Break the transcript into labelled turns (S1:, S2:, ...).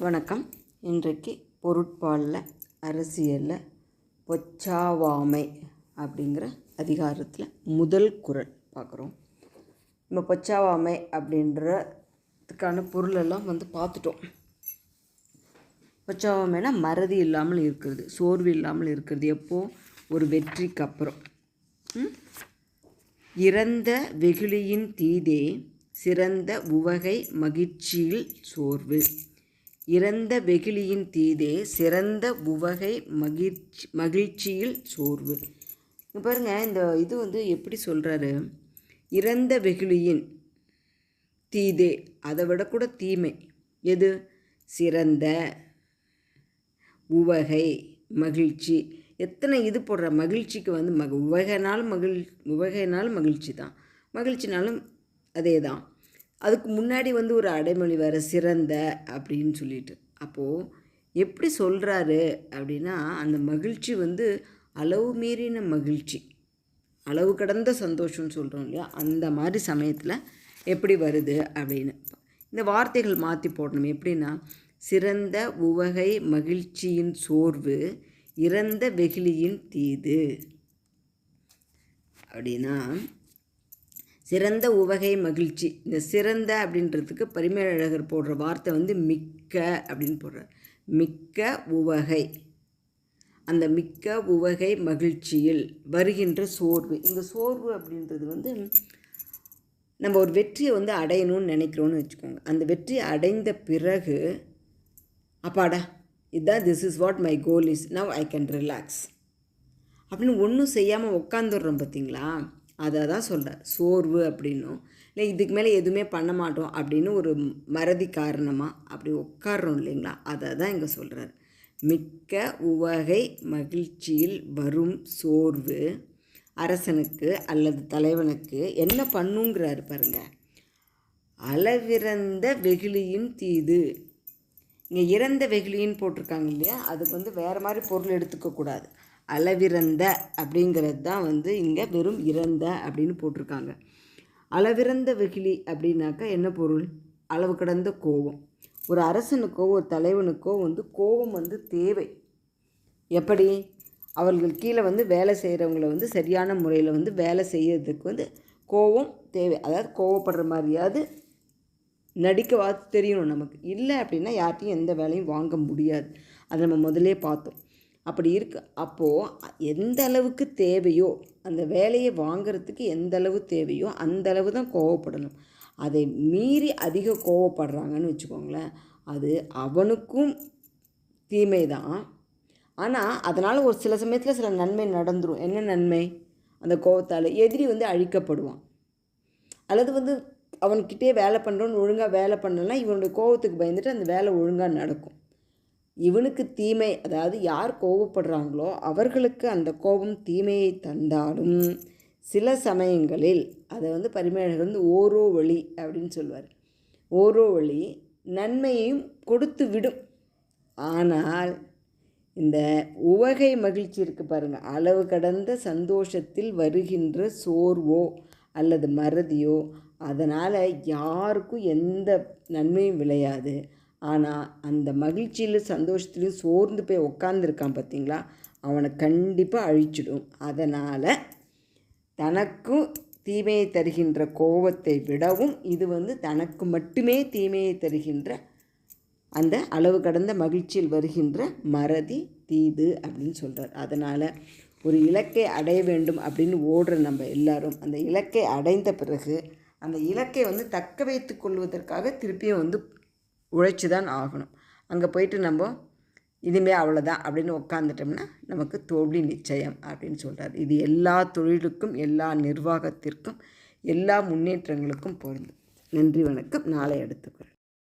S1: வணக்கம். இன்றைக்கு பொருட்பாலில் அரசியலில் பொச்சாவாமை அப்படிங்கிற அதிகாரத்தில் முதல் குரல் பார்க்குறோம். நம்ம பொச்சாவாமை அப்படின்றதுக்கான பொருளெல்லாம் வந்து பார்த்துட்டோம். பொச்சாவாமைனா மறதி இல்லாமல் இருக்கிறது சோர்வு இல்லாமல் இருக்கிறது. எப்போ? ஒரு வெற்றிக்கு அப்புறம். இறந்த வெகுளியின் தீதே சிறந்த உவகை மகிழ்ச்சியில் சோர்வு. இறந்த வெகுளியின் தீதே சிறந்த உவகை மகிழ்ச்சி மகிழ்ச்சியில் சோர்வு. பாருங்க இந்த இது வந்து எப்படி சொல்கிறாரு இறந்த வெகுளியின் தீதே அதை விட கூட தீமை. எது? சிறந்த உவகை மகிழ்ச்சி. எத்தனை இது போடுற? மகிழ்ச்சிக்கு வந்து மக உவகைனால் மகிழ் உவகைனால் மகிழ்ச்சி தான் மகிழ்ச்சினாலும் அதே தான் அதுக்கு முன்னாடி வந்து ஒரு அடைமொழி வேறு சிறந்த அப்படின்னு சொல்லிட்டு. அப்போது எப்படி சொல்கிறாரு அப்படின்னா அந்த மகிழ்ச்சி வந்து அளவு மீறின மகிழ்ச்சி. அளவு கடந்த சந்தோஷம்னு சொல்கிறோம் இல்லையா? அந்த மாதிரி சமயத்தில் எப்படி வருது அப்படின்னு. இந்த வார்த்தைகள் மாற்றி போடணும். எப்படின்னா சிறந்த உவகை மகிழ்ச்சியின் சோர்வு இறந்த வெகுளியின் தீது. அப்படின்னா சிறந்த உவகை மகிழ்ச்சி. இந்த சிறந்த அப்படின்றதுக்கு பரிமேலழகர் போடுற வார்த்தை வந்து மிக்க அப்படின்னு போடுறார். மிக்க உவகை. அந்த மிக்க உவகை மகிழ்ச்சியில் வருகின்ற சோர்வு. இந்த சோர்வு அப்படின்றது வந்து நம்ம ஒரு வெற்றியை வந்து அடையணும்னு நினைக்கிறோன்னு வச்சுக்கோங்க. அந்த வெற்றியை அடைந்த பிறகு அப்பாடா இதுதான் this is what my goal is now I can relax அப்படின்னு ஒன்றும் செய்யாமல் உட்காந்துடுறோம் பார்த்தீங்களா அதை தான் சொல்கிறேன் சோர்வு அப்படின்னும். இல்லை இதுக்கு மேலே எதுவுமே பண்ண மாட்டோம் அப்படின்னு ஒரு மறதி காரணமாக அப்படி உட்காடுறோம் இல்லைங்களா? அதை தான் இங்கே சொல்கிறார் மிக்க உவகை மகிழ்ச்சியில் வரும் சோர்வு அரசனுக்கு அல்லது தலைவனுக்கு என்ன பண்ணுங்கிறாரு பாருங்க. அளவிறந்த வெகுளியின் தீது. இங்கே இறந்த வெகுளின்னு போட்டிருக்காங்க இல்லையா? அதுக்கு வந்து வேறு மாதிரி பொருள் எடுத்துக்கக்கூடாது. அளவிறந்த அப்படிங்கிறது தான் வந்து இங்கே வெறும் இறந்த அப்படின்னு போட்டிருக்காங்க. அளவிறந்த வெகிலி அப்படின்னாக்கா என்ன பொருள்? அளவு கடந்த கோபம். ஒரு அரசனுக்கோ ஒரு தலைவனுக்கோ வந்து கோபம் வந்து தேவை. எப்படி? அவர்கள் கீழே வந்து வேலை செய்கிறவங்கள வந்து சரியான முறையில் வந்து வேலை செய்யறதுக்கு வந்து கோபம் தேவை. அதாவது கோவப்படுற மாதிரியாவது நடிக்கவா தெரியணும் நமக்கு. இல்லை அப்படின்னா யார்ட்டையும் எந்த வேலையும் வாங்க முடியாது. அதை நம்ம முதலே பார்த்தோம். அப்படி இருக்கு. அப்போது எந்த அளவுக்கு தேவையோ அந்த வேலையை வாங்கிறதுக்கு எந்த அளவு தேவையோ அந்த அளவு தான் கோவப்படணும். அதை மீறி அதிக கோவப்படுறாங்கன்னு வச்சுக்கோங்களேன் அது அவனுக்கும் தீமை தான். ஆனால் அதனால் ஒரு சில சமயத்தில் சில நன்மை நடந்துடும் என்ன நன்மை? அந்த கோவத்தால் எதிரி வந்து அழிக்கப்படுவான். அல்லது வந்து அவன்கிட்டே வேலை பண்ணுறோன்னு ஒழுங்காக வேலை பண்ணலன்னா இவனுடைய கோவத்துக்கு பயந்துட்டு அந்த வேலை ஒழுங்காக நடக்கும். இவனுக்கு தீமை அதாவது யார் கோபப்படுறாங்களோ அவர்களுக்கு அந்த கோபம் தீமையை தந்தாலும் சில சமயங்களில் அதை வந்து பரிமேழகர் வந்து ஓரோ வழி அப்படின்னு சொல்லுவார் ஓரோ வழி நன்மையையும் கொடுத்து விடும். ஆனால் இந்த உவகை மகிழ்ச்சி இருக்குது பாருங்கள் அளவு கடந்த சந்தோஷத்தில் வருகின்ற சோர்வோ அல்லது மறதியோ அதனால் யாருக்கும் எந்த நன்மையும் விளையாது. ஆனால் அந்த மகிழ்ச்சியில் சந்தோஷத்துலையும் சோர்ந்து போய் உக்காந்துருக்கான் பார்த்தீங்களா அவனை கண்டிப்பாக அழிச்சிடும். அதனால் தனக்கும் தீமையை தருகின்ற கோபத்தை விடவும் இது வந்து தனக்கு மட்டுமே தீமையை தருகின்ற அந்த அளவு கடந்த மகிழ்ச்சியில் வருகின்ற மறதி தீது அப்படின்னு சொல்கிறார் அதனால் ஒரு இலக்கை அடைய வேண்டும் அப்படின்னு ஓடுற நம்ம எல்லாரும் அந்த இலக்கை அடைந்த பிறகு அந்த இலக்கை வந்து தக்க வைத்து கொள்வதற்காக திருப்பியும் வந்து உழைச்சி தான் ஆகணும். அங்கே போயிட்டு நம்ம இதுமே அவ்வளோதான் அப்படின்னு உட்காந்துட்டோம்னா நமக்கு தோல்வி நிச்சயம் அப்படின்னு சொல்கிறார் இது எல்லா தொழிலுக்கும் எல்லா நிர்வாகத்திற்கும் எல்லா முன்னேற்றங்களுக்கும் பொருந்தும். நன்றி வணக்கம். நாளை எடுத்துக்கிறேன்